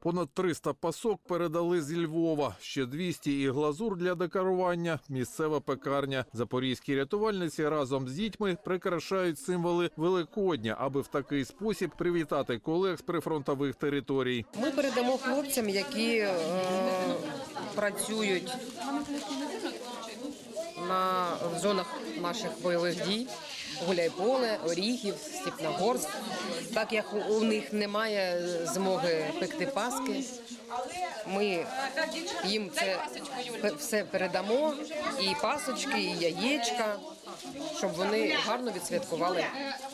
Понад 300 пасок передали зі Львова. Ще 200 і глазур для декорування. Місцева пекарня. Запорізькі рятувальниці разом з дітьми прикрашають символи Великодня, аби в такий спосіб привітати колег з прифронтових територій. Ми передамо хлопцям, які е, працюють на в зонах наших бойових дій. Гуляйполе, Оріхів, Степногорськ. Так як у- них немає змоги пекти паски, ми їм це все передамо, і пасочки, і яєчка, щоб вони гарно відсвяткували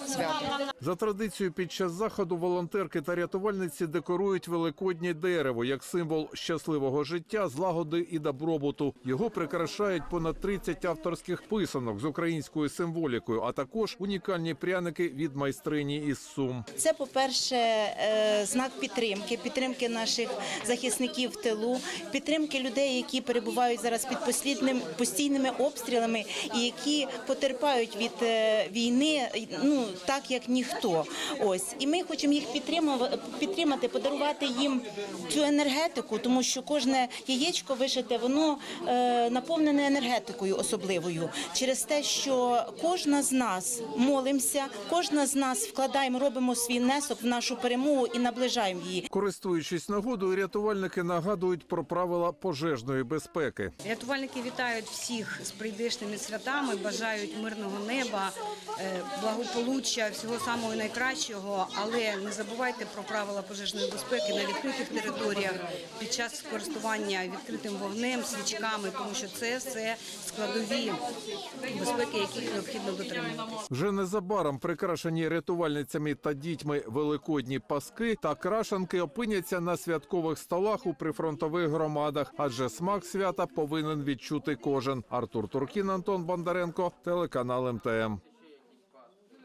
свято. За традицією, під час заходу волонтерки та рятувальниці декорують великоднє дерево як символ щасливого життя, злагоди і добробуту. Його прикрашають понад 30 авторських писанок з українською символікою, а також унікальні пряники від майстрині із Сум. Це, по-перше, е, знак підтримки, підтримки наших захисників в тилу, підтримки людей, які перебувають зараз під послідним постійними обстрілами і які потерпають від е, війни, ну так як ніхто. Ось і ми хочемо їх підтримувати, підтримати, подарувати їм цю енергетику, тому що кожне яєчко вишите, воно е, наповнене енергетикою особливою через те, що кожна з нас молимося, кожна з нас вкладаємо, робимо свій внесок в нашу перемогу і наближаємо її. Користуючись нагодою, рятувальники нагадують про правила пожежної безпеки. Рятувальники вітають всіх з прийдешними святами, бажають мирного неба, е, благополуччя, всього самого найкращого. Але не забувайте про правила пожежної безпеки на відкритих територіях під час користування відкритим вогнем, свічками, тому що це все складові безпеки, яких необхідно дотримуватися. Вже незабаром прикрашені рятувальницями та дітьми великодні паски та крашанки опиняться на святкових столах у прифронтових громадах, адже смак свята повинен відчути кожен. Артур Туркін, Антон Бондаренко, телеканал МТМ.